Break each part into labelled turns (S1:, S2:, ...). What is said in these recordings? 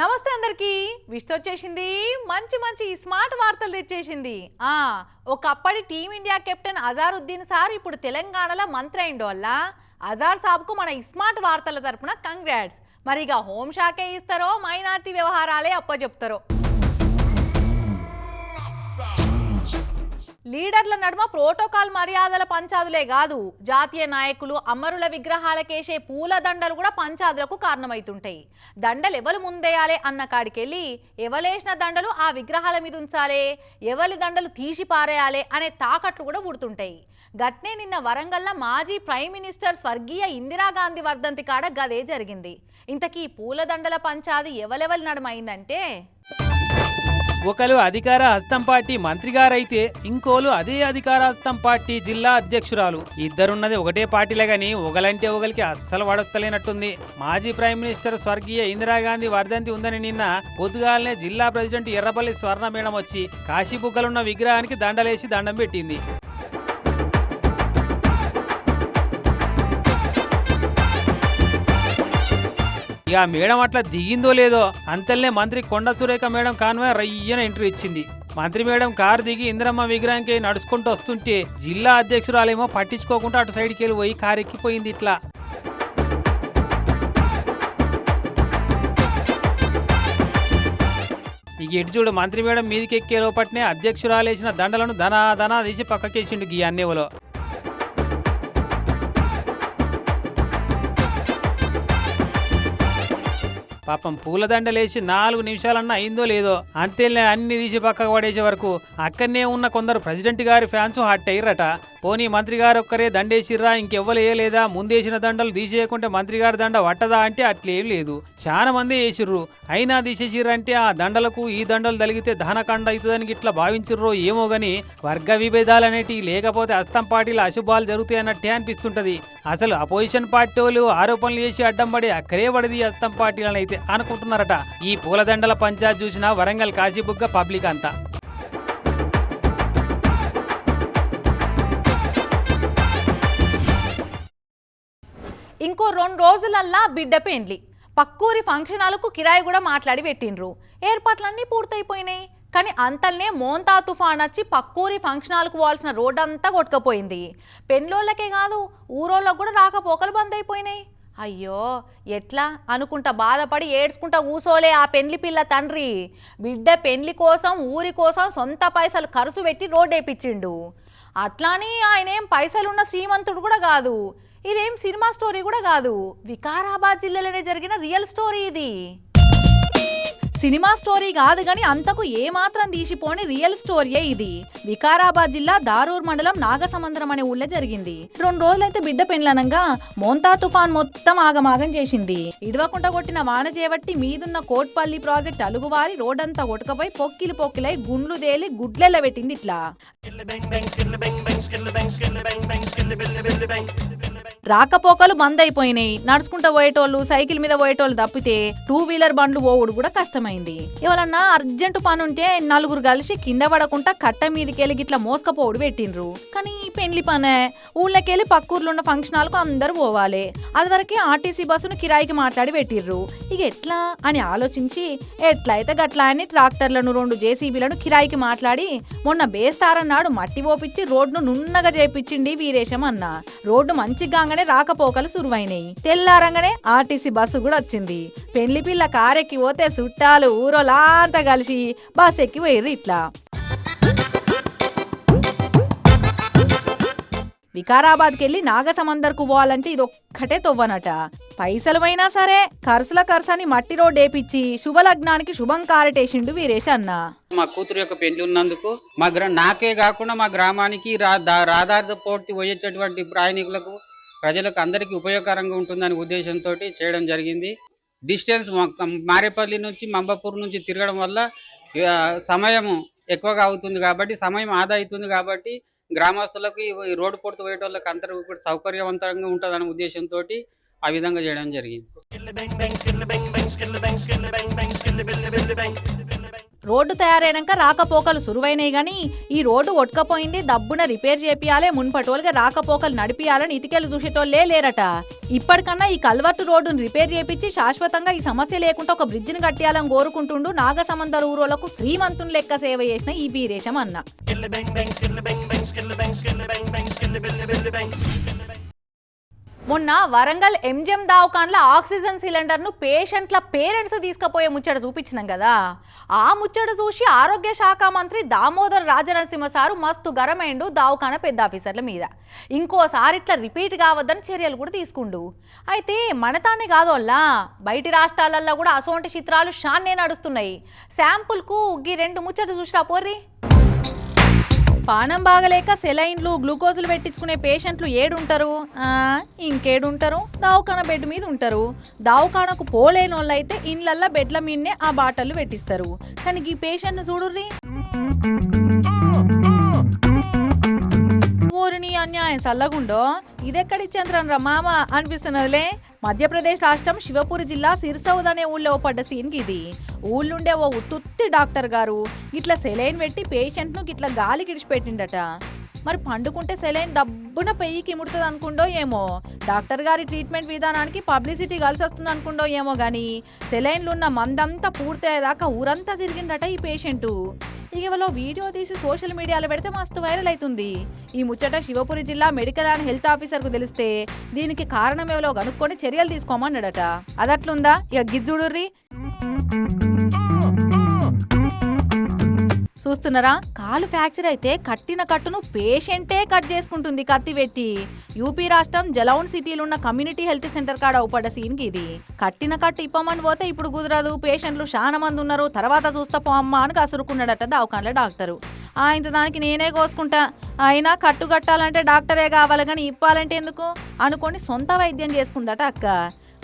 S1: నమస్తే అందరికి. విష్ణు వచ్చేసింది. మంచి మంచి స్మార్ట్ వార్తలు తెచ్చేసింది. ఆ ఒకప్పటి టీమిండియా కెప్టెన్ అజారుద్దీన్ సార్ ఇప్పుడు తెలంగాణలో మంత్రి అయిండు వల్ల అజార్ సాబ్కు మన స్మార్ట్ వార్తల తరపున కంగ్రాట్స్. మరి ఇక హోంశాఖే ఇస్తారో మైనార్టీ వ్యవహారాలే అప్పచెప్తారో లీడర్ల నడుమ ప్రోటోకాల్ మర్యాదల పంచాదులే కాదు. జాతీయ నాయకులు అమరుల విగ్రహాలకేసే పూల దండలు కూడా పంచాదులకు కారణమవుతుంటాయి దండలు ఎవరు ముందేయాలి అన్న కాడికెళ్ళి ఎవలేసిన దండలు ఆ విగ్రహాల మీద ఉంచాలి ఎవరి దండలు తీసి పారేయాలి అనే తాకట్లు కూడా పుడుతుంటాయి గట్నే నిన్న వరంగల్ల మాజీ ప్రైమ్ మినిస్టర్ స్వర్గీయ ఇందిరాగాంధీ వర్ధంతి కాడ గదే జరిగింది. ఇంతకీ పూల దండల పంచాది ఎవలెవలి నడుమ అయిందంటే
S2: ఒకరు అధికార హస్తం పార్టీ మంత్రి గారైతే ఇంకోలు అదే అధికార హస్తం పార్టీ జిల్లా అధ్యక్షురాలు. ఇద్దరున్నది ఒకటే పార్టీలే గాని ఒకలంటే ఒకరికి అస్సలు వడస్తలేనట్టుంది. మాజీ ప్రైమ్ మినిస్టర్ స్వర్గీయ ఇందిరాగాంధీ వర్ధంతి ఉందని నిన్న పొద్దుగాలనే జిల్లా ప్రెసిడెంట్ ఎర్రపల్లి స్వర్ణ మేడం వచ్చి కాశీబుగ్గలున్న విగ్రహానికి దండలేసి దండం పెట్టింది. ఇక మేడం అట్లా దిగిందో లేదో అంతల్నే మంత్రి కొండ సురేఖ మేడం కాన్వే రయ్యన ఎంట్రీ ఇచ్చింది. మంత్రి మేడం కారు దిగి ఇందిరమ్మ విగ్రహానికి నడుచుకుంటూ వస్తుంటే జిల్లా అధ్యక్షురాలేమో పట్టించుకోకుండా అటు సైడ్కి వెళ్ళి పోయి కారు ఎక్కిపోయింది ఇట్లా. ఇక ఇటు చూడు మంత్రి మేడం మీదకి ఎక్కే లోపట్నే అధ్యక్షురాలేసిన దండలను ధనా ధనా తీసి పక్కకేసిండు గీ అన్నేవలో పాపం పూలదండలేసి నాలుగు నిమిషాలన్నా అయిందో లేదో అంతేలే అన్ని తీసి పక్కకు పడేసే వరకు అక్కడనే ఉన్న కొందరు ప్రెసిడెంట్ గారి ఫ్యాన్స్ హట్ అయ్యారట పోనీ మంత్రి గారు ఒక్కరే దండేసిర్రా ఇంకెవ్వలేయలేదా? ముందేసిన దండలు తీసేయకుంటే మంత్రి గారి దండ పట్టదా అంటే అట్లేం లేదు. చాలా మంది వేసిర్రు అయినా తీసేసిర్రంటే ఆ దండలకు ఈ దండలు తలిగితే దహనకండ అవుతుందని ఇట్లా భావించిర్రో ఏమో గాని వర్గ విభేదాలు అనేటివి లేకపోతే అస్తం పార్టీల అశుభాలు జరుగుతాయి అన్నట్టే అనిపిస్తుంటది. అసలు అపోజిషన్ పార్టీ వాళ్ళు ఆరోపణలు చేసి అడ్డం పడి అక్కడే పడిది అస్తం పార్టీలను అయితే అనుకుంటున్నారట. ఈ పూలదండల పంచాయత్ చూసిన వరంగల్ కాశీబుగ్గ పబ్లిక్ అంతా.
S1: ఇంకో రెండు రోజులల్లా బిడ్డ పెండ్లి పక్కూరి ఫంక్షనాలకు కిరాయి కూడా మాట్లాడి పెట్టిండ్రు. ఏర్పాట్లన్నీ పూర్తయిపోయినాయి. కానీ అంతల్నే మోంతా తుఫాన్ వచ్చి పక్కూరి ఫంక్షనాలకు పోవాల్సిన రోడ్ అంతా కొట్టుకపోయింది. పెన్లోళ్ళకే కాదు ఊరోళ్ళకు కూడా రాకపోకలు బంద్ అయిపోయినాయి అయ్యో ఎట్లా? అనుకుంటా బాధపడి ఏడ్చుకుంటా ఊసోలే ఆ పెండ్లి పిల్ల తండ్రి. బిడ్డ పెండ్లి కోసం ఊరి కోసం సొంత పైసలు ఖర్చు పెట్టి రోడ్ వేయించిండు అట్లానే ఆయన ఏం పైసలున్న శ్రీమంతుడు కూడా కాదు. ఇదేం సినిమా స్టోరీ కూడా కాదు. వికారాబాద్ జిల్లాలోనే జరిగిన రియల్ స్టోరీ ఇది. సినిమా స్టోరీ కాదు కానీ అంతకు ఏమాత్రం తీసిపోని రియల్ స్టోరీయే ఇది. వికారాబాద్ జిల్లా దారూర్ మండలం నాగసముద్రం అనే ఊళ్ళో జరిగింది. రెండు రోజులైతే బిడ్డ పెండ్లనంగా మోంతా తుఫాన్ మొత్తం ఆగమాగం చేసింది. ఇడవకుండా కొట్టిన వాన చేపట్టి మీదున్న కోట్పల్లి ప్రాజెక్ట్ అలుగువారి రోడ్డంతా కొట్టుకపోయి పొక్కిలు పొక్కిలై గుండ్లు తేలి గుడ్లెల్ల పెట్టింది ఇట్లా. రాకపోకలు బంద్ అయిపోయినాయి నడుచుకుంటూ పోయేటోళ్ళు సైకిల్ మీద పోయేటోళ్ళు తప్పితే టూ వీలర్ బండ్లు పోవుడు కూడా కష్టమైంది. ఎవరన్నా అర్జెంటు పని ఉంటే నలుగురు కలిసి కింద పడకుండా కట్ట మీదకెళ్ళి గిట్లా మోసుకపోవుడు పెట్టిండ్రు. కానీ పెండ్లి పనే ఊళ్ళకెళ్ళి పక్కూర్లో ఉన్న ఫంక్షన్ హాల్కు అందరూ పోవాలి. అది వరకే ఆర్టీసీ బస్సును కిరాయికి మాట్లాడి పెట్టిర్రు. ఇక ఎట్లా? అని ఆలోచించి ఎట్లయితే గట్లా అని ట్రాక్టర్లను రెండు జేసీబీలను కిరాయికి మాట్లాడి మొన్న బేస్తారన్నాడు మట్టి పోపిచ్చి రోడ్ను నున్నగా చేపించిండి వీరేశం అన్న. రోడ్డు మంచిగా కాగానే రాకపోకలు సురువైనాయి. తెల్లారంగానే ఆర్టీసీ బస్సు కూడా వచ్చింది. పెళ్ళి పిల్ల కారెక్కి పోతే చుట్టాలు ఊరోలాంతా కలిసి బస్ ఎక్కి పోయిర్రు ఇట్లా. వికారాబాద్కి వెళ్ళి నాగసమందర్కు పోవాలంటే ఇది ఒక్కటే తవ్వనట. పైసలు పోయినా సరే ఖర్చుల ఖర్చని మట్టి రోడ్ వేపిచ్చి శుభలగ్నానికి శుభం కారటేసిండు వీరేష్ అన్న.
S3: మా కూతురు యొక్క పెళ్ళి ఉన్నందుకు మా నాకే కాకుండా మా గ్రామానికి రా దా- పోటీ పోయేటటువంటి ప్రయాణికులకు ప్రజలకు అందరికీ ఉపయోగకరంగా ఉంటుందనే ఉద్దేశంతో చేయడం జరిగింది. డిస్టెన్స్ మారేపల్లి నుంచి మంబాపూర్ నుంచి తిరగడం వల్ల సమయం ఎక్కువగా అవుతుంది కాబట్టి సమయం ఆదా అవుతుంది కాబట్టి గ్రామస్తులకు ఈ రోడ్డు పొడుతు పోయేటోళ్ళకి అందరూ ఇప్పుడు సౌకర్యవంతంగా ఉంటుందనే ఉద్దేశంతో ఆ విధంగా చేయడం జరిగింది.
S1: రోడ్డు తయారైనాక రాకపోకలు సురువైనాయి కానీ ఈ రోడ్డు ఒట్కపోయింది దబ్బున రిపేర్ చేపియాలే మున్పటోలుగా రాకపోకలు నడిపియాలని ఇటుకెళ్ళు చూసేటోళ్ళే లేరట. ఇప్పటికన్నా ఈ కల్వర్టు రోడ్డును రిపేర్ చేపించి శాశ్వతంగా ఈ సమస్య లేకుండా ఒక బ్రిడ్జిని కట్టియాలని కోరుకుంటుండు నాగసమందర ఊరోలకు శ్రీమంతుని లెక్క సేవ చేసిన ఈ బీరేశం అన్న మొన్న వరంగల్ ఎంజిఎం దావకాన్ల ఆక్సిజన్ సిలిండర్ను పేషెంట్ల పేరెంట్స్ తీసుకుపోయే ముచ్చట చూపించినాం కదా. ఆ ముచ్చట చూసి ఆరోగ్య శాఖ మంత్రి దామోదర్ రాజనరసింహ సారు మస్తు గరమైండు దావకాన పెద్ద ఆఫీసర్ల మీద. ఇంకోసారి ఇట్లా రిపీట్ కావద్దని చర్యలు కూడా తీసుకుండు. అయితే మనతానే కాదోల్లా బయటి రాష్ట్రాలల్లో కూడా అసోంటి చిత్రాలు షాన్నే నడుస్తున్నాయి. శాంపుల్కు ఈ రెండు ముచ్చట చూసిరా పోర్రి. పానం బాగలేక సెలైన్లు గ్లూకోజులు పెట్టించుకునే పేషెంట్లు ఏడుంటారు? ఆ, ఇంకేడుంటారు? దావఖాన బెడ్ మీద ఉంటారు దావఖానకు పోలేని వాళ్ళు అయితే ఇండ్లల్లా బెడ్ల మీదనే ఆ బాటలు పెట్టిస్తారు. కానీ ఈ పేషెంట్ను చూడుర్రి. ఊరిని అన్యాయం చల్లగుండో ఇదెక్కడిచ్చేంద్రం రా మామ? అనిపిస్తున్నదిలే. మధ్యప్రదేశ్ రాష్ట్రం శివపూరి జిల్లా సిర్సౌద్ అనే ఊళ్ళో పడ్డ సీన్ ఇది. ఊళ్ళుండే ఓ ఉత్తుత్తి డాక్టర్ గారు. ఇట్లా సెలైన్ పెట్టి పేషెంట్ను ఇట్లా గాలి గిడిచిపెట్టిండట. మరి పండుకుంటే సెలైన్ డబ్బున పెయ్యికి ఇముడుతుంది అనుకుండో ఏమో. డాక్టర్ గారి ట్రీట్మెంట్ విధానానికి పబ్లిసిటీ కలిసి వస్తుంది అనుకుండో ఏమో కానీ సెలైన్లు ఉన్న మందంతా పూర్తయ్యేదాకా ఊరంతా తిరిగిండట ఈ పేషెంటు. ఇటీవల వీడియో తీసి సోషల్ మీడియాలో పెడితే మస్తు వైరల్ అవుతుంది ఈ ముచ్చట శివపురి జిల్లా మెడికల్ అండ్ హెల్త్ ఆఫీసర్కు తెలిస్తే దీనికి కారణం కనుక్కొని చర్యలు తీసుకోమన్నాడట. అదట్లుందా? ఇక గిజ్జుడుర్రి. చూస్తున్నారా? కాలు ఫ్రాక్చర్ అయితే కట్టిన కట్టును పేషెంటే కట్ చేసుకుంటుంది కత్తి పెట్టి యూపీ రాష్ట్రం జలౌన్ సిటీలో ఉన్న కమ్యూనిటీ హెల్త్ సెంటర్ కాడ అవుపడ్డ సీన్కి ఇది. కట్టిన కట్టు ఇప్పమని పోతే ఇప్పుడు కుదరదు. పేషెంట్లు చాలా మంది ఉన్నారు. తర్వాత చూస్తా పో అమ్మా అని కసురుకున్నాడట దవాఖాన్లో డాక్టరు. ఆ ఇంత దానికి నేనే కోసుకుంటా. అయినా కట్టు కట్టాలంటే డాక్టరే కావాలి కానీ ఇప్పాలంటే ఎందుకు? అనుకొని సొంత వైద్యం చేసుకుందట అక్క.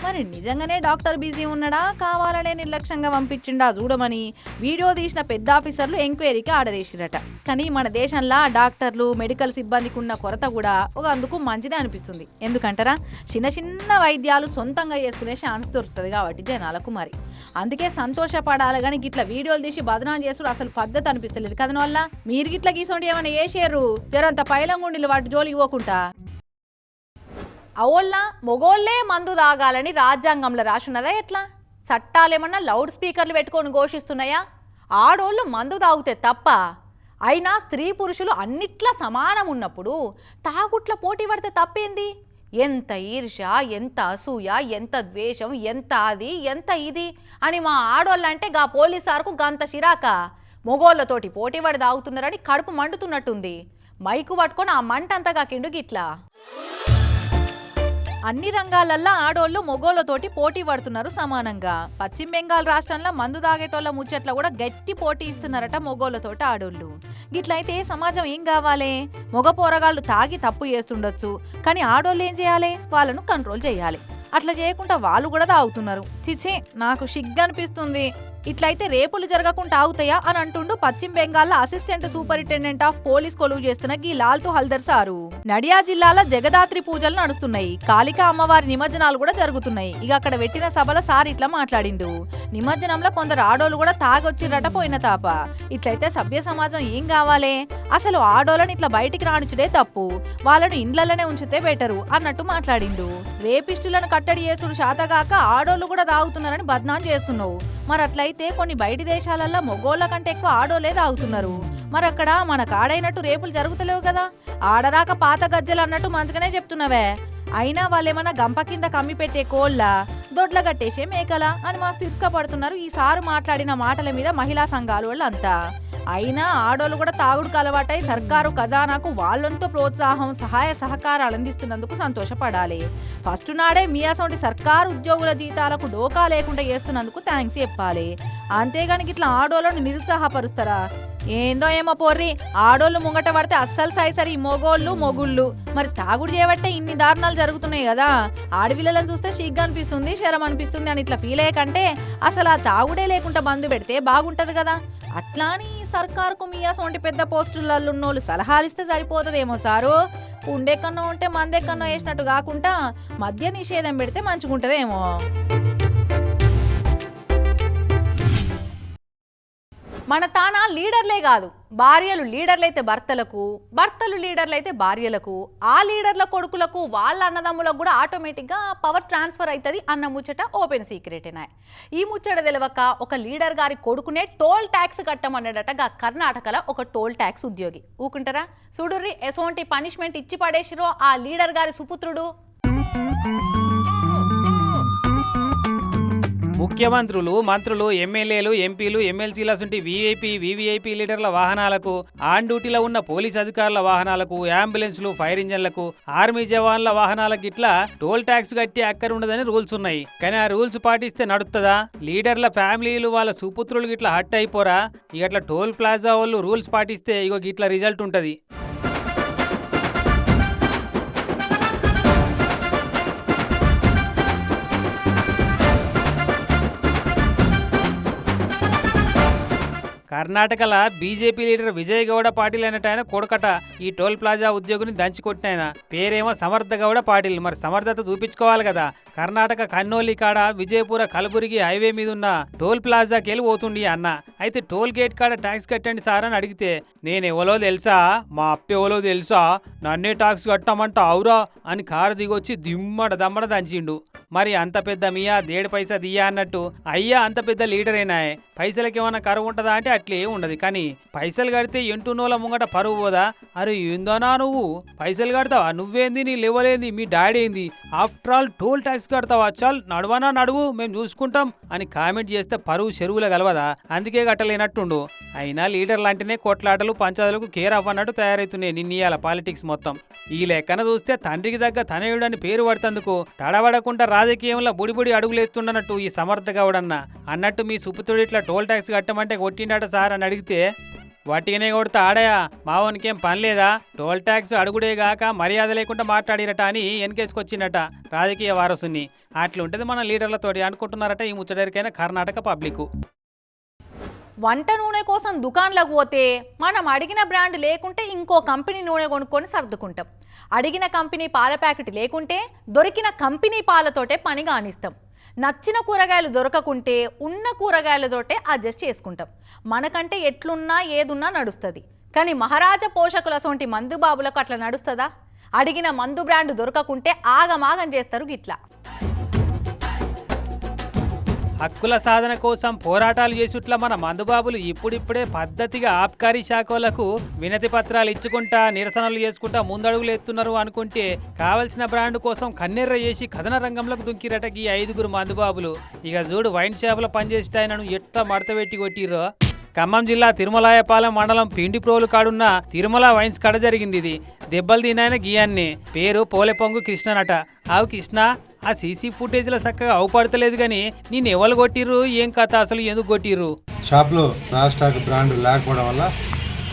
S1: మరి నిజంగానే డాక్టర్ బిజీ ఉన్నాడా? కావాలనే నిర్లక్ష్యంగా పంపించిండా చూడమని వీడియో తీసిన పెద్ద ఆఫీసర్లు ఎంక్వైరీకి ఆర్డర్ వేసిరట. కానీ మన దేశంలో డాక్టర్లు మెడికల్ సిబ్బందికి ఉన్న కొరత కూడా ఒక అందుకు మంచిదే అనిపిస్తుంది. ఎందుకంటారా? చిన్న చిన్న వైద్యాలు సొంతంగా చేసుకునే ఛాన్స్ దొరుకుతుంది కాబట్టి జనాలకు మరి. అందుకే సంతోషపడాలి కానీ గిట్ల వీడియోలు తీసి బదనాం చేసుడు అసలు పద్ధతి అనిపిస్తలేదు కదనవల్ల మీరు గిట్ల గీసోండి ఏమైనా వేసారు జరంత పైలంగుండిలు వాటి జోలికి ఇవ్వకుండా అవోళ్ళ మొగోళ్ళే మందు తాగాలని రాజ్యాంగంలో రాసున్నదా ఎట్లా? చట్టాలేమన్నా లౌడ్ స్పీకర్లు పెట్టుకొని ఘోషిస్తున్నాయా? ఆడోళ్ళు మందు తాగితే తప్ప అయినా స్త్రీ పురుషులు అన్నిట్లా సమానం ఉన్నప్పుడు తాగుట్ల పోటీ పడితే తప్పేంది? ఎంత ఈర్ష ఎంత అసూయ ఎంత ద్వేషం ఎంత అది ఎంత ఇది అని మా ఆడోళ్ళంటే గా పోలీసార్కు గంత చిరాక. మొగోళ్ళతోటి పోటీ పడి తాగుతున్నారని కడుపు మండుతున్నట్టుంది. మైకు పట్టుకొని ఆ మంట అంతగా కిండు గిట్లా అన్ని రంగాలల్లో ఆడోళ్ళు మొగోళ్ళతోటి పోటీ పడుతున్నారు సమానంగా. పశ్చిమ బెంగాల్ రాష్ట్రంలో మందు తాగేటోళ్ళ ముచ్చట్ల కూడా గట్టి పోటీ ఇస్తున్నారట మొగోళ్ళతోటి ఆడోళ్ళు. గిట్లయితే సమాజం ఏం కావాలి? మొగ పోరగాళ్ళు తాగి తప్పు చేస్తుండొచ్చు. కానీ ఆడోళ్ళు ఏం చేయాలి? వాళ్ళను కంట్రోల్ చేయాలి. అట్లా చేయకుండా వాళ్ళు కూడా తాగుతున్నారు. చిచ్చే నాకు సిగ్గనిపిస్తుంది ఇట్లయితే రేపులు జరగకుండా ఆగుతాయా అని అంటుండు పశ్చిమ బెంగాల్లో అసిస్టెంట్ సూపరింటెండెంట్ ఆఫ్ పోలీస్ కొలువు చేస్తున్న గీ లాల్తు హల్దర్ సారు. నడియా జిల్లాలో జగదాత్రి పూజలు నడుస్తున్నాయి. కాళిక అమ్మవారి నిమజ్జనాలు కూడా జరుగుతున్నాయి. ఇక అక్కడ పెట్టిన సభల సార్ ఇట్లా మాట్లాడిండు. నిమజ్జనంలో కొందరు ఆడోళ్ళు కూడా తాగొచ్చిరట పోయిన తాప. ఇట్లయితే సభ్య సమాజం ఏం కావాలే? అసలు ఆడోళ్ళని ఇట్లా బయటికి రానిచుడే తప్పు. వాళ్ళను ఇండ్లలోనే ఉంచితే బెటరు అన్నట్టు మాట్లాడిండు. రేపిస్టులను కట్టడి చేసుడు శాతగాక ఆడోళ్ళు కూడా తాగుతున్నారని బద్నాం చేస్తున్నావు. మరి అట్లయితే కొన్ని బయటి దేశాలల్లో మొగోళ్ళ కంటే ఎక్కువ ఆడోళ్ళే తాగుతున్నారు. మరి అక్కడ మన కాడైనట్టు రేపులు జరుగుతలేవు కదా. ఆడరాక పాత గజ్జలు అన్నట్టు మంచిగానే చెప్తున్నావే. అయినా వాళ్ళేమన్నా గంప కింద కమ్మి పెట్టే కోళ్ళ దొడ్ల కట్టేసే మేకల అని మా తిరస్కపడుతున్నారు ఈ సారు మాట్లాడిన మాటల మీద మహిళా సంఘాలు వాళ్ళంతా. అయినా ఆడోళ్ళు కూడా తాగుడుకు అలవాటై సర్కారు ఖజానాకు వాళ్ళంతో ప్రోత్సాహం సహాయ సహకారాలు అందిస్తున్నందుకు సంతోషపడాలి. ఫస్ట్ నాడే మీ అసొంటి సర్కారు ఉద్యోగుల జీతాలకు డోకా లేకుండా చేస్తున్నందుకు థ్యాంక్స్ చెప్పాలి. అంతేగాని ఇట్లా ఆడోళ్ళను నిరుత్సాహపరుస్తారా? ఏందో ఏమో పోర్రి ఆడోళ్ళు ముంగట పడితే అస్సలు సాయిసరి మొగోళ్ళు మొగుళ్ళు. మరి తాగుడు చేయబట్టే ఇన్ని దారుణాలు జరుగుతున్నాయి కదా? ఆడపిల్లలను చూస్తే షీగ్గా అనిపిస్తుంది శరం అనిపిస్తుంది అని ఇట్లా ఫీల్ అయ్యకంటే అసలు ఆ తాగుడే లేకుండా బంధు పెడితే బాగుంటది కదా? అట్లా అని సర్కార్కు మీ అసొంటి పెద్ద పోస్టులలో ఉన్నోళ్ళు సలహాలు ఇస్తే సరిపోతుందేమో సారు. కన్నా ఉంటే మందెక్కన్నో వేసినట్టు కాకుండా మద్య నిషేధం పెడితే మంచిగుంటుందేమో. మన తాన లీడర్లే కాదు. భార్యలు లీడర్లైతే భర్తలకు భర్తలు లీడర్లైతే భార్యలకు ఆ లీడర్ల కొడుకులకు వాళ్ళ అన్నదమ్ములకు కూడా ఆటోమేటిక్గా పవర్ ట్రాన్స్ఫర్ అవుతుంది అన్న ముచ్చట ఓపెన్ సీక్రెటేనా ఈ ముచ్చట తెలవక ఒక లీడర్ గారి కొడుకునే టోల్ ట్యాక్స్ కట్టమన్నాడట కర్ణాటకలో ఒక టోల్ ట్యాక్స్ ఉద్యోగి. ఊకుంటారా? చూడుర్రి ఎసోంటి పనిష్మెంట్ ఇచ్చి పడేసిరో ఆ లీడర్ గారి సుపుత్రుడు?
S2: ముఖ్యమంత్రులు మంత్రులు ఎమ్మెల్యేలు ఎంపీలు ఎమ్మెల్సీల సుంటి వీఐపీ వీవీఐపీ లీడర్ల వాహనాలకు ఆన్ డ్యూటీలో ఉన్న పోలీస్ అధికారుల వాహనాలకు అంబులెన్స్లు ఫైర్ ఇంజన్లకు ఆర్మీ జవాన్ల వాహనాలకు ఇట్లా టోల్ ట్యాక్స్ కట్టి అక్కరుండదని రూల్స్ ఉన్నాయి. కానీ ఆ రూల్స్ పాటిస్తే నడుస్తుందా లీడర్ల ఫ్యామిలీలు వాళ్ళ సుపుత్రులు ఇట్లా హట్ అయిపోరా? ఇక అట్లా టోల్ ప్లాజా వాళ్ళు రూల్స్ పాటిస్తే ఇగో ఇట్లా రిజల్ట్ ఉంటుంది. కర్ణాటకల బీజేపీ లీడర్ విజయ్ గౌడ పాటిల్ అనేట ఆయన కొడుకట. ఈ టోల్ ప్లాజా ఉద్యోగిని దంచి కొట్టినాయన పేరేమో సమర్థ గౌడ పాటిల్. మరి సమర్థత చూపించుకోవాలి కదా. కర్ణాటక కన్నోలి కాడ విజయపుర కలబురిగి హైవే మీద ఉన్న టోల్ ప్లాజాకి వెళ్ళి పోతుండి అన్న. అయితే టోల్ గేట్ కాడ ట్యాక్స్ కట్టండి సార్ అని అడిగితే నేను ఎవలో తెలుసా? మా అప్ప ఎవలో తెలుసా? నన్నే ట్యాక్స్ కట్టమంట అవురా? అని కారు దిగొచ్చి దిమ్మడ దమ్మడ దంచిండు. మరి అంత పెద్ద మియా? దేడు పైసా దియ్యా? అన్నట్టు అయ్యా అంత పెద్ద లీడరేనాయ్. పైసలకి ఏమైనా కరువు ఉంటుందా? అంటే అట్లే. ఉండదు. కానీ పైసలు కడితే ఎంటున్నోళ్ళ ముంగట పరువు పోదా? అరే ఏందోనా నువ్వు? పైసలు కడతావా? నువ్వేంది? నీ లేవలేంది మీ డాడీ ఏంది? ఆఫ్టర్ ఆల్ టోల్ ట్యాక్స్ కడతావా? చాల్ నడవనా నడువు? మేము చూసుకుంటాం అని కామెంట్ చేస్తే పరువు చెరువుల గలవదా అందుకే కట్టలేనట్టుండు. అయినా లీడర్ లాంటినే కొట్లాటలు పంచాదలకు కేర్ అవ్వన్నట్టు తయారవుతున్నాయి నిన్నీయాల పాలిటిక్స్ మొత్తం. ఈ లెక్కన చూస్తే తండ్రికి దగ్గ తనయుడు అని పేరు పడుతందుకు తడబడకుండా రాజకీయంలో బుడిబుడి అడుగులేస్తున్నట్టు ఈ సమర్థ గౌడన్న. అన్నట్టు మీ సుపుతుడు ఇట్లా టోల్ ట్యాక్స్ కట్టమంటే కొట్టిండట సార్. అని అడిగితే వట్టిగానే కొడితే ఆడయా? మావోనికేం పని లేదా? టోల్ ట్యాక్స్ అడుగుడేగాక మర్యాద లేకుండా మాట్లాడిరట అని వెనకేసుకొచ్చిండట రాజకీయ వారసుని. అట్లుంటది మన లీడర్లతోటి అనుకుంటున్నారట ఈ ముచ్చటరికైన కర్ణాటక పబ్లిక్.
S1: వంట నూనె కోసం దుకాన్లకు పోతే మనం అడిగిన బ్రాండ్ లేకుంటే ఇంకో కంపెనీ నూనె కొనుక్కొని సర్దుకుంటాం. అడిగిన కంపెనీ పాల ప్యాకెట్ లేకుంటే దొరికిన కంపెనీ పాలతోటే పని కానిస్తాం. నచ్చిన కూరగాయలు దొరకకుంటే ఉన్న కూరగాయలతోటే అడ్జస్ట్ చేసుకుంటాం. మనకంటే ఎట్లున్నా ఏదున్నా నడుస్తుంది. కానీ మహారాజా పోషకుల సొంటి మందు బాబులకు అట్లా నడుస్తుందా? అడిగిన మందు బ్రాండ్ దొరకకుంటే ఆగమాగం చేస్తారు గిట్లా.
S2: హక్కుల సాధన కోసం పోరాటాలు చేసుట్ల మన మందుబాబులు ఇప్పుడిప్పుడే పద్ధతిగా ఆబ్కారీ శాఖలకు వినతి పత్రాలు ఇచ్చుకుంటా నిరసనలు చేసుకుంటా ముందడుగులు ఎత్తున్నారు అనుకుంటే కావలసిన బ్రాండ్ కోసం కన్నెర్ర చేసి కథన రంగంలోకి దుంకిరట ఈ ఐదుగురు మందుబాబులు. ఇక చూడు వైన్ షాపులో పనిచేస్తే ఆయనను ఎట్లా మడతపెట్టి కొట్టిర్రో. ఖమ్మం జిల్లా తిరుమలాయపాలెం మండలం పిండిప్రోలు కాడున్న తిరుమల వైన్స్ కడ జరిగింది ఇది. దెబ్బలు తినాయన గీయాన్ని. పేరు పోలెపొంగు కృష్ణనట. ఆవు కృష్ణ ఆ సీసీ ఫుటేజ్లో చక్కగా అవుపడతలేదు కానీ నేను ఎవరు కొట్టిర్రు? ఏం కథ? అసలు ఎందుకు కొట్టిర్రు?
S4: షాప్లో రాస్టాక్ బ్రాండ్ లేకపోవడం వల్ల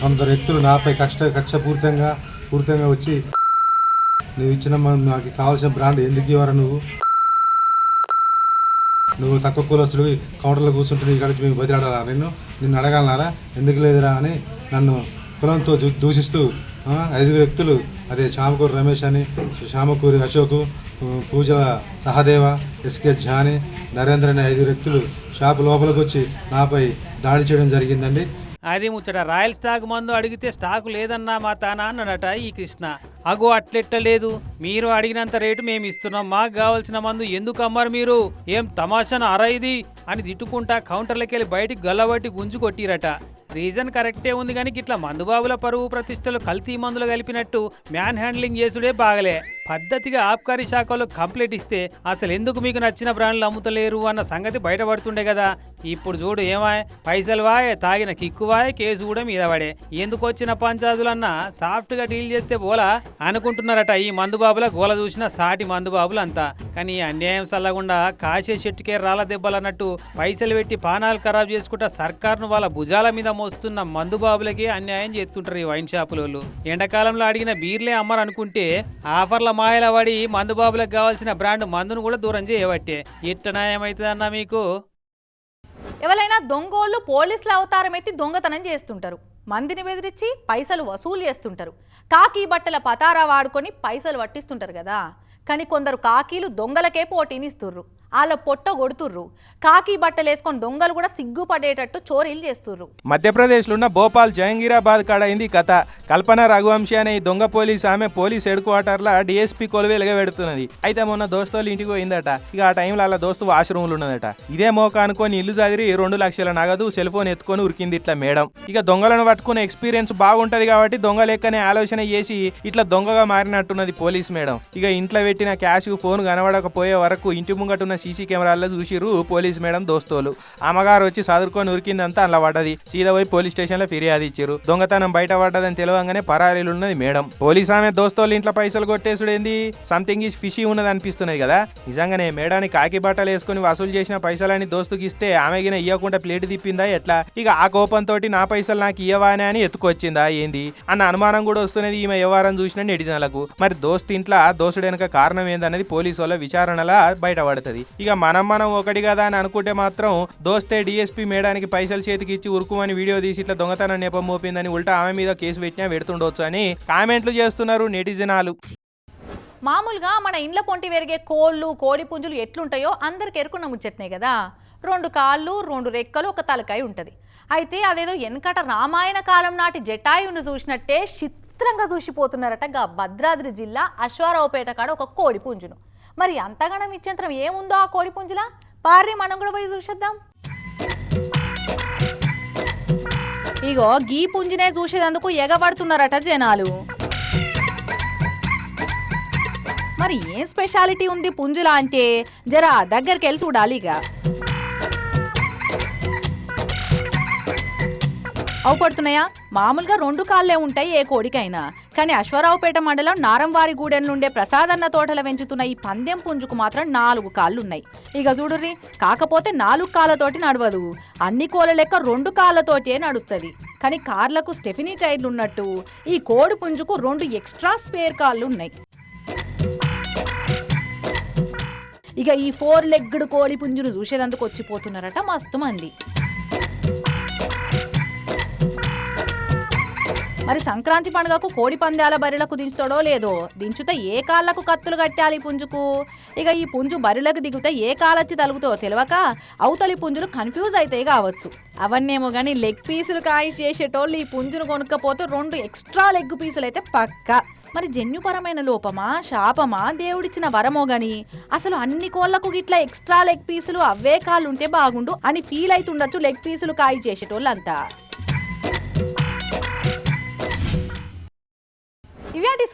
S4: కొందరు వ్యక్తులు నాపై కష్ట కక్ష పూర్తంగా వచ్చి నువ్వు ఇచ్చిన నాకు కావాల్సిన బ్రాండ్ ఎందుకు ఇవ్వరా నువ్వు? నువ్వు తక్కువ కూలస్తుడు కౌంటర్లో కూర్చుంటే ఇక్కడికి మేము బదిలాడాలా? నిన్ను నిన్ను అడగాలనారా? ఎందుకు లేదురా? అని నన్ను కులంతో దూషిస్తూ ఐదు వ్యక్తులు అదే శ్యామకూరు రమేష్ అని శ్యామకూరి అశోకు పూజల సహదేవ ఎస్కే ఝాని నరేంద్ర అనే ఐదు వ్యక్తులు షాపు లోపలికి వచ్చి నాపై దాడి చేయడం జరిగిందండి.
S2: అది ముచ్చట రాయల్ స్టాక్ మందు అడిగితే స్టాకు లేదన్నా మా తానా అన్నట ఈ కృష్ణ. అగో అట్లెట్ట లేదు. మీరు అడిగినంత రేటు మేము ఇస్తున్నాం. మాకు కావాల్సిన మందు ఎందుకు అమ్మారు మీరు? ఏం తమాషాన అరా ఇది? అని తిట్టుకుంటా కౌంటర్లకెళ్ళి బయటికి గల్లబట్టి గుంజు కొట్టిరట రీజన్ కరెక్టే ఉంది కానీ ఇట్లా మందుబాబుల పరువు ప్రతిష్టలు కల్తీ మందులు కలిపినట్టు మ్యాన్ హ్యాండ్లింగ్ చేసుడే బాగలే. పద్ధతిగా ఆబ్కారీ శాఖలో కంప్లైంట్ ఇస్తే అసలు ఎందుకు మీకు నచ్చిన బ్రాండ్లు అమ్ముతలేరు అన్న సంగతి బయటపడుతుండే కదా. ఇప్పుడు చూడు ఏమాయ్ పైసలు వాయే తాగిన కిక్కువాయే కేసు కూడా మీద పడే. ఎందుకు వచ్చిన పంచాదులన్నా సాఫ్ట్గా డీల్ చేస్తే పోలా అనుకుంటున్నారట ఈ మందుబాబుల గోల చూసిన సాటి మందుబాబులు అంతా కానీ ఈ అన్యాయం సల్లగుండా కాశీ చెట్టుకే రాళ్ళ దెబ్బలన్నట్టు పైసలు పెట్టి పానాలు ఖరాబ్ చేసుకుంటా సర్కార్ను వాళ్ళ భుజాల మీద మోస్తున్న మందుబాబులకి అన్యాయం చేస్తుంటారు ఈ వైన్ షాపులోళ్ళు. ఎండాకాలంలో అడిగిన బీర్లే అమ్మరు అనుకుంటే ఆఫర్ల మాయల పడి మందుబాబులకు కావాల్సిన బ్రాండ్ మందును కూడా దూరం చేయబట్టే. ఎట్ట ఏమవుతుందన్నా మీకు?
S1: ఎవరైనా దొంగోళ్ళు పోలీసుల అవతారం ఎత్తి దొంగతనం చేస్తుంటారు. మందిని బెదిరించి పైసలు వసూలు చేస్తుంటారు. కాకి బట్టల పతారా వాడుకొని పైసలు పట్టిస్తుంటారు కదా. కానీ కొందరు కాకీలు దొంగలకే పోటీనిస్తుర్రు. వాళ్ళ పొట్ట కొడుతుర్రు. కాకి బట్టలు వేసుకొని దొంగలు కూడా సిగ్గుపడేటట్టు చోరీలు చేస్తుర్రు.
S5: మధ్యప్రదేశ్లో ఉన్న భోపాల్ జహంగీరాబాద్ కాడ అయింది కథ. కల్పన రఘువంశీ అనే ఈ దొంగ పోలీస్ ఆమె పోలీస్ హెడ్ క్వార్టర్లో డిఎస్పీ కొలువేలుగా పెడుతున్నది అయితే మొన్న దోస్తులు ఇంటికి పోయిందట. ఇక ఆ టైంలో అలా దోస్తు వాష్రూమ్లు ఉన్నదట. ఇదే మోక అనుకొని ఇల్లు చదిరి రెండు లక్షల నగదు సెల్ ఫోన్ ఎత్తుకొని ఉరికింది ఇట్లా మేడం. ఇక దొంగలను పట్టుకునే ఎక్స్పీరియన్స్ బాగుంటది కాబట్టి దొంగ లెక్కనే ఆలోచన చేసి ఇట్లా దొంగగా మారినట్టున్నది పోలీస్ మేడం. ఇక ఇంట్లో పెట్టిన క్యాష్ ఫోన్ కనబడకపోయే వరకు ఇంటి ముంగట ఉన్న సీసీ కెమెరాల్లో చూసిర్రు పోలీస్ మేడం దోస్తోలు. అమ్మగారు వచ్చి చదువుకొని ఉరికిందంతా అలా పడ్డది. సీదా పోయి పోలీస్ స్టేషన్లో ఫిర్యాదు ఇచ్చారు దొంగతనం బయట పడ్డదని తెలియగానే పరారీలు ఉన్నది మేడం. పోలీస్ ఆమె దోస్తులు ఇంట్లో పైసలు కొట్టేసుడు ఏంది సంథింగ్ ఈజ్ ఫిషీ ఉన్నది అనిపిస్తున్నది కదా. నిజంగానే మేడానికి కాకి బట్టలు వేసుకుని వసూలు చేసిన పైసలని దోస్తుకి ఇస్తే ఆమె గిన ఇవ్వకుండా ప్లేట్ తిప్పిందా ఎట్లా? ఇక ఆ కోపంతో నా పైసలు నాకు ఇవ్వవానే అని ఎత్తుకొచ్చిందా ఏంది? అన్న అనుమానం కూడా వస్తున్నది ఈమె వ్యవహారం చూసిన నెటిజన్లకు. మరి దోస్తు ఇంట్లో దోసుడు వెనక కారణం ఏందన్నది పోలీసు వాళ్ళ విచారణలా బయటపడుతుంది. ఇక మనం మనం ఒకటి కదా అని అనుకుంటే మాత్రం దోస్తే డిఎస్పీ మేడానికి పైసలు చేతికి ఇచ్చి ఉరుకుమని వీడియో తీసి ఇట్లా దొంగతనం నేపం మోపిందని ఉల్టా ఆమె మీద కేసు పెట్టినా పెడుతుండొచ్చు అని కామెంట్లు చేస్తున్నారు నెటిజనాలు.
S1: మామూలుగా మన ఇండ్ల పొంటి పెరిగే కోళ్ళు కోడి పుంజులు ఎట్లుంటాయో అందరికి ఎరుకున్న ముచ్చట్నే కదా. రెండు కాళ్ళు రెండు రెక్కలు ఒక తలకాయ ఉంటుంది. అయితే అదేదో వెనకట రామాయణ కాలం నాటి జటాయును చూసినట్టే విచిత్రంగా చూసిపోతున్నారట గా భద్రాద్రి జిల్లా అశ్వారావుపేట కాడ ఒక కోడి పుంజును మరి అంతగణం ఇచ్చంతరం ఏముందో ఆ కోడి పుంజులా పారి మనం కూడా పోయి చూసేద్దాం. ఇగో గీ పుంజినే చూసేందుకు ఎగబడుతున్నారట జనాలు. మరి ఏం స్పెషాలిటీ ఉంది పుంజులా అంటే? జరా దగ్గరికి వెళ్ళి చూడాలి ఇక అవుపడుతున్నాయా? మామూలుగా రెండు కాళ్ళే ఉంటాయి ఏ కోడికైనా. కానీ అశ్వరావుపేట మండలం నారంవారి నుండే ప్రసాదన్న తోటల పెంచుతున్న ఈ పందెం పుంజుకు మాత్రం నాలుగు కాళ్ళు ఉన్నాయి ఇక చూడుర్రి కాకపోతే నాలుగు కాళ్ళతోటి నడవదు. అన్ని కోళ్ళ లెక్క రెండు కాళ్ళతోటే నడుస్తుంది. కానీ కార్లకు స్టెఫినీ టైర్లు ఉన్నట్టు ఈ కోడి పుంజుకు రెండు ఎక్స్ట్రా స్పేర్ కాళ్ళు ఉన్నాయి ఇక ఈ ఫోర్ లెగ్డ్ కోడి పుంజును చూసేదందుకు వచ్చిపోతున్నారట మస్తు మంది. మరి సంక్రాంతి పండుగకు కోడి పందాల బరిలకు దించుతాడో లేదో? దించుతే ఏ కాళ్ళకు కత్తులు కట్టాలి ఈ పుంజుకు? ఇక ఈ పుంజు బరిలకు దిగుతే ఏ కాలొచ్చి తలుగుతో తెలియక అవతలి పుంజులు కన్ఫ్యూజ్ అయితే కావచ్చు. అవన్నేమో కానీ లెగ్ పీసులు కాయి చేసేటోళ్ళు ఈ పుంజును కొనుక్కపోతే రెండు ఎక్స్ట్రా లెగ్ పీసులు అయితే పక్కా. మరి జన్యుపరమైన లోపమా శాపమా? దేవుడిచ్చిన వరమో గని అసలు అన్ని కోళ్ళకు గిట్లా ఎక్స్ట్రా లెగ్ పీసులు అవే కాళ్ళు ఉంటే బాగుండు అని ఫీల్ అవుతుండొచ్చు లెగ్ పీసులు కాయి చేసేటోళ్ళంతా.